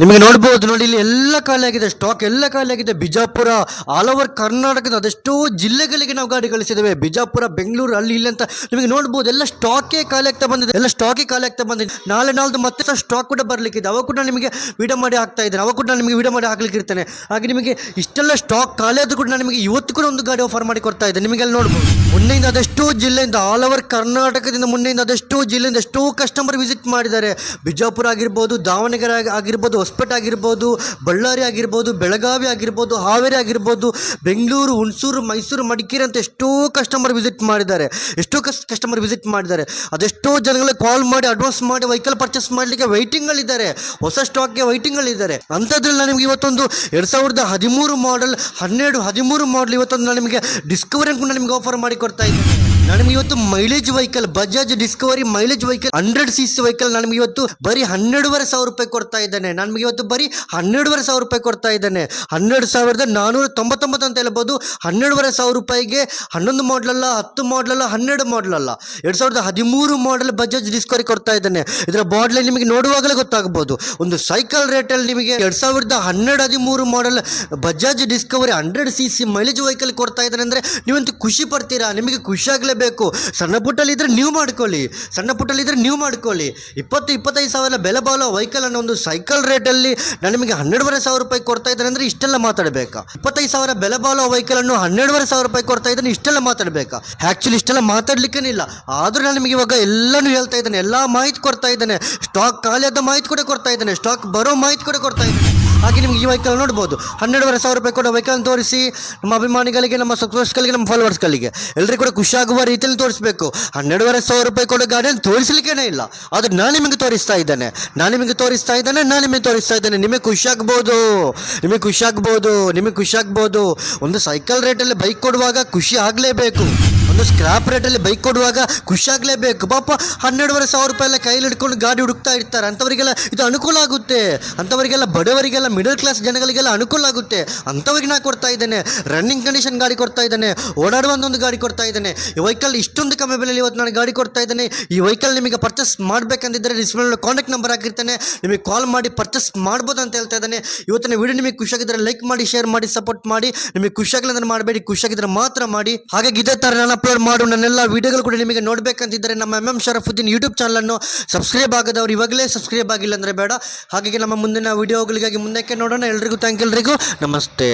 ನಿಮಗೆ ನೋಡ್ಬೋದು ನೋಡಿ, ಇಲ್ಲಿ ಎಲ್ಲ ಖಾಲಿ ಆಗಿದೆ ಸ್ಟಾಕ್ ಎಲ್ಲ ಖಾಲಿಯಾಗಿದೆ. ಬಿಜಾಪುರ ಆಲ್ ಓವರ್ ಕರ್ನಾಟಕದ ಅದೆಷ್ಟೋ ಜಿಲ್ಲೆಗಳಿಗೆ ನಾವು ಗಾಡಿ ಕಳಿಸಿದ್ದೇವೆ. ಬಿಜಾಪುರ, ಬೆಂಗಳೂರು ಅಲ್ಲಿ ಇಲ್ಲಿ ಅಂತ ನಿಮಗೆ ನೋಡ್ಬೋದು. ಎಲ್ಲ ಸ್ಟಾಕೇ ಖಾಲಿ ಆಗ್ತಾ ಬಂದಿದೆ. ಎಲ್ಲ ಸ್ಟಾಕೇ ಖಾಲಿ ಬಂದಿದೆ. ನಾಳೆ, ನಾಳ್ದು ಮತ್ತೆ ಸ್ಟಾಕ್ ಕೂಡ ಬರಲಿಕ್ಕಿದೆ. ಅವಾಗ ಕೂಡ ನಿಮಗೆ ವಿಡಿಯೋ ಮಾಡಿ ಆಗ್ತಾ ಇದ್ದೇನೆ. ಅವಾಗ ಕೂಡ ನಿಮಗೆ ವಿಡಿಯೋ ಮಾಡಿ ಹಾಕ್ಲಿಕ್ಕೆ ಹಾಗೆ ನಿಮಗೆ ಇಷ್ಟೆಲ್ಲ ಸ್ಟಾಕ್ ಖಾಲಿ ಕೂಡ ನಾನು ನಿಮಗೆ ಇವತ್ತು ಕೂಡ ಒಂದು ಗಾಡಿ ಆಫರ್ ಮಾಡಿ ಕೊಡ್ತಾ ಇದ್ದೆ ನಿಮಗೆ ಅಲ್ಲಿ ನೋಡ್ಬೋದು. ಮುನ್ನೆಯಿಂದ ಅದೆಷ್ಟೋ ಜಿಲ್ಲೆಯಿಂದ ಆಲ್ ಓವರ್ ಕರ್ನಾಟಕದಿಂದ ಮುಂದೆಯಿಂದ ಅದೆಷ್ಟೋ ಜಿಲ್ಲೆಯಿಂದ ಎಷ್ಟೋ ಕಸ್ಟಮರ್ ವಿಸಿಟ್ ಮಾಡಿದ್ದಾರೆ. ಬಿಜಾಪುರ ಆಗಿರ್ಬೋದು, ದಾವಣಗೆರೆ ಆಗಿ- ಆಗಿರ್ಬೋದು, ಹೊಸಪೇಟೆ ಆಗಿರ್ಬೋದು, ಬಳ್ಳಾರಿ ಆಗಿರ್ಬೋದು, ಬೆಳಗಾವಿ ಆಗಿರ್ಬೋದು, ಹಾವೇರಿ ಆಗಿರ್ಬೋದು, ಬೆಂಗಳೂರು, ಹುಣಸೂರು, ಮೈಸೂರು, ಮಡಿಕೇರಿ ಅಂತ ಎಷ್ಟೋ ಕಸ್ಟಮರ್ ವಿಸಿಟ್ ಮಾಡಿದ್ದಾರೆ. ಎಷ್ಟೋ ಕಸ್ ಕಸ್ಟಮರ್ ವಿಸಿಟ್ ಮಾಡಿದ್ದಾರೆ. ಅದೆಷ್ಟೋ ಜನಗಳಿಗೆ ಕಾಲ್ ಮಾಡಿ ಅಡ್ವಾನ್ಸ್ ಮಾಡಿ ವೆಹಿಕಲ್ ಪರ್ಚೇಸ್ ಮಾಡಲಿಕ್ಕೆ ವೈಟಿಂಗ್ಗಳಿದ್ದಾರೆ ಹೊಸ ಸ್ಟಾಕ್ಗೆ ವೈಟಿಂಗ್ಗಳಿದ್ದಾರೆ ಅಂಥದ್ರಲ್ಲಿ ನಿಮಗೆ ಇವತ್ತೊಂದು ಎರಡು ಸಾವಿರದ ಹದಿಮೂರು ಮಾಡೆಲ್ ಹನ್ನೆರಡು, ಹದಿಮೂರು ಮಾಡೆಲ್ ಇವತ್ತೊಂದು ನಿಮಗೆ ಡಿಸ್ಕವರಿ ಕೂಡ ನಿಮಗೆ ಆಫರ್ ಮಾಡಿ ಕೊಡ್ತಾ ಇದ್ದೀನಿ. ನಾನು ನಿಮಗೆ ಇವತ್ತು mileage vehicle Bajaj Discover mileage vehicle hundred C C vehicle ನನಗೆ ಇವತ್ತು ಬರೀ ಹನ್ನೆರಡುವರೆ ಸಾವಿರ ರೂಪಾಯಿ ಕೊಡ್ತಾ ಇದ್ದಾನೆ. ನನಗೆ ಇವತ್ತು ಬರೀ ಹನ್ನೆರಡುವರೆ ಸಾವಿರ ರೂಪಾಯಿ ಕೊಡ್ತಾ ಇದ್ದಾನೆ. ಹನ್ನೆರಡು ಸಾವಿರದ ನಾನೂರ ತೊಂಬತ್ತೊಂಬತ್ತು ಅಂತ ಹೇಳ್ಬೋದು. ಹನ್ನೆರಡುವರೆ ಸಾವಿರ ರೂಪಾಯಿಗೆ ಹನ್ನೊಂದು ಮಾಡಲಲ್ಲ ಹತ್ತು ಮಾಡಲಲ್ಲ ಹನ್ನೆರಡು ಮಾಡಲಲ್ಲ ಎರಡು ಸಾವಿರದ ಹದಿಮೂರು ಮಾಡೆಲ್ ಬಜಾಜ್ ಡಿಸ್ಕವರಿ ಕೊಡ್ತಾ ಇದ್ದಾನೆ. ಇದರ ಬಾಡ್ಲಿ ನಿಮಗೆ ನೋಡುವಾಗಲೇ ಗೊತ್ತಾಗಬಹುದು ಒಂದು ಸೈಕಲ್ ರೇಟಲ್ಲಿ ನಿಮಗೆ ಎರಡು ಸಾವಿರದ ಹನ್ನೆರಡು ಹದಿಮೂರು model Bajaj Discover hundred C C mileage vehicle ಕೊಡ್ತಾ ಇದ್ದಾನೆ ಅಂದರೆ ನೀವಂತೂ ಖುಷಿ ಪಡ್ತೀರಾ? ನಿಮಗೆ ಖುಷಿ ಆಗಲೇಬೇಕು ಸಣ್ಣ ಪುಟ್ಟಲ್ಲಿದ್ದರೆ ನೀವು ಮಾಡ್ಕೊಳ್ಳಿ. ಸಣ್ಣ ಪುಟ್ಟಲ್ಲಿದ್ದರೆ ನೀವು ಮಾಡ್ಕೊಳ್ಳಿ. ಇಪ್ಪತ್ತು, ಇಪ್ಪತ್ತೈದು ಸಾವಿರ ಬೆಲೆ ಬಾಳೋ ವೆಹಿಕಲ್ ಅನ್ನೋ ಒಂದು ಸೈಕಲ್ ರೇಟಲ್ಲಿ ನಾನು ನಿಮಗೆ ಹನ್ನೆರಡುವರೆ ಸಾವಿರ ರೂಪಾಯಿ ಕೊಡ್ತಾ ಇದ್ದಾರೆ ಅಂದರೆ ಇಷ್ಟೆಲ್ಲ ಮಾತಾಡಬೇಕಾ? ಇಪ್ಪತ್ತೈದು ಸಾವಿರ ಬೆಲೆ ಬಾಳೋ ವೆಹಿಕಲ್ ಅನ್ನು ಹನ್ನೆರಡುವರೆ ಸಾವಿರ ರೂಪಾಯಿ ಕೊಡ್ತಾ ಇದ್ದಾನೆ, ಇಷ್ಟೆಲ್ಲ ಮಾತಾಡಬೇಕಾ? ಆ್ಯಕ್ಚುಲಿ ಇಷ್ಟೆಲ್ಲ ಮಾತಾಡ್ಲಿಕ್ಕೇನಿಲ್ಲ ಆದರೂ ನಾನು ನಿಮಗೆ ಇವಾಗ ಎಲ್ಲನೂ ಹೇಳ್ತಾ ಇದ್ದಾನೆ, ಎಲ್ಲ ಮಾಹಿತಿ ಕೊಡ್ತಾ ಇದ್ದಾನೆ. ಸ್ಟಾಕ್ ಖಾಲಿಯಾದ ಮಾಹಿತಿ ಕೂಡ ಕೊಡ್ತಾ ಇದ್ದಾನೆ. ಸ್ಟಾಕ್ ಬರೋ ಮಾಹಿತಿ ಕೂಡ ಕೊಡ್ತಾ ಇದ್ದಾನೆ. ಹಾಗೆ ನಿಮ್ಗೆ ಈ ವೆಹಿಕಲ್ ನೋಡ್ಬೋದು. ಹನ್ನೆರಡುವರೆ ಸಾವಿರ ರೂಪಾಯಿ ಕೊಡೋ ವೆಹಿಕಲ್ ತೋರಿಸಿ. ನಮ್ಮ ಅಭಿಮಾನಿಗಳಿಗೆ, ನಮ್ಮ ಸಬ್ಸ್ಕ್ರೈಬರ್ಸ್ಗಳಿಗೆ ನಮ್ಮ ಫಾಲೋವರ್ಸ್ಗಳಿಗೆ ಎಲ್ಲರಿಗೂ ಕೂಡ ಖುಷಿಯಾಗುವ ರೀತಿಯಲ್ಲಿ ತೋರಿಸಬೇಕು. ಹನ್ನೆರಡುವರೆ ಸಾವಿರ ರೂಪಾಯಿ ಕೊಡೋ ಗಾಡಿಯನ್ನು ತೋರಿಸಲಿಕ್ಕೇನೆ ಇಲ್ಲ. ಅದು ನಾನು ನಿಮಗೆ ತೋರಿಸ್ತಾ ಇದ್ದೇನೆ. ನಾನು ನಿಮಗೆ ತೋರಿಸ್ತಾ ಇದ್ದೇನೆ, ನಾನು ನಿಮಗೆ ತೋರಿಸ್ತಾ ಇದ್ದೇನೆ. ನಿಮಗೆ ಖುಷಿ ಆಗ್ಬೋದು ನಿಮಗೆ ಖುಷಿ ಆಗ್ಬೋದು ನಿಮಗೆ ಖುಷಿ ಆಗ್ಬೋದು ಒಂದು ಸೈಕಲ್ ರೇಟಲ್ಲಿ ಬೈಕ್ ಕೊಡುವಾಗ ಖುಷಿ ಆಗಲೇಬೇಕು. ಒಂದು ಸ್ಕ್ರಾಪ್ ರೇಟಲ್ಲಿ ಬೈಕ್ ಕೊಡುವಾಗ ಖುಷಿಯಾಗಲೇಬೇಕು. ಪಾಪ ಹನ್ನೆರಡುವರೆ ಸಾವಿರ ರೂಪಾಯಿ ಎಲ್ಲ ಕೈಲಿ ಹಿಡ್ಕೊಂಡು ಗಾಡಿ ಹುಡುಕ್ತಾ ಇರ್ತಾರೆ. ಅಂಥವರಿಗೆಲ್ಲ ಇದು ಅನುಕೂಲ ಆಗುತ್ತೆ. ಅಂಥವರಿಗೆಲ್ಲ ಬಡವರಿಗೆಲ್ಲ ಮಿಡಲ್ ಕ್ಲಾಸ್ ಜನಗಳಿಗೆಲ್ಲ ಅನುಕೂಲ ಆಗುತ್ತೆ. ಅಂಥವ್ರಿಗೆ ನಾ ಕೊಡ್ತಾ ಇದ್ದೇನೆ. ರನ್ನಿಂಗ್ ಕಂಡೀಷನ್ ಗಾಡಿ ಕೊಡ್ತಾ ಇದ್ದೇನೆ. ಓಡಾಡುವ ಒಂದು ಗಾಡಿ ಕೊಡ್ತಾ ಇದ್ದೇನೆ. ಈ ವೆಹಿಕಲ್ ಇಷ್ಟೊಂದು ಕಮ್ಮಿ ಬೆಲೆಯಲ್ಲಿ ಇವತ್ತು ನಾನು ಗಾಡಿ ಕೊಡ್ತಾ ಇದ್ದೇನೆ. ಈ ವೆಹಿಕಲ್ ನಿಮಗೆ ಪರ್ಚೇಸ್ ಮಾಡಬೇಕಂತಿದ್ದರೆ ಡಿಸ್ಪ್ಲೇ ಕಾಂಟ್ಯಾಕ್ಟ್ ನಂಬರ್ ಹಾಕಿರ್ತಾನೆ. ನಿಮಗೆ ಕಾಲ್ ಮಾಡಿ ಪರ್ಚೇಸ್ ಮಾಡ್ಬೋದು ಅಂತ ಹೇಳ್ತಾ ಇದ್ದಾನೆ. ಇವತ್ತಿನ ವಿಡಿಯೋ ನಿಮಗೆ ಖುಷಿಯಾಗಿದ್ದರೆ ಲೈಕ್ ಮಾಡಿ ಶೇರ್ ಮಾಡಿ ಸಪೋರ್ಟ್ ಮಾಡಿ. ನಿಮಗೆ ಖುಷಿಯಾಗಲಿ ಅಂದ್ರೆ ಮಾಡಬೇಡಿ. ಖುಷಿಯಾಗಿದ್ದರೆ ಮಾತ್ರ ಮಾಡಿ. ಹಾಗಾಗಿ ಇದೇ ಥರ ನಾನು ಅಪ್ಲೋಡ್ ಮಾಡು. ನನ್ನೆಲ್ಲ ವೀಡಿಯೋಗಳು ಕೂಡ ನಿಮಗೆ ನೋಡಬೇಕಂತಿದ್ದರೆ ನಮ್ಮ ಎಂ ಎಂ ಶರಫುದ್ದೀನ್ ಯೂಟ್ಯೂಬ್ ಚಾನಲನ್ನು ಸಬ್ಸ್ಕ್ರೈಬ್ ಆಗದವ್ರು ಇವಾಗಲೇ ಸಬ್ಸ್ಕ್ರೈಬ್ ಆಗಿಲ್ಲ ಅಂದರೆ ಬೇಡ. ಹಾಗಾಗಿ ನಮ್ಮ ಮುಂದಿನ ವೀಡಿಯೋಗಳಿಗಾಗಿ ಮುಂದಕ್ಕೆ ನೋಡೋಣ. ಎಲ್ರಿಗೂ ಥ್ಯಾಂಕ್ ಎಲ್ರಿಗೂ ನಮಸ್ತೆ.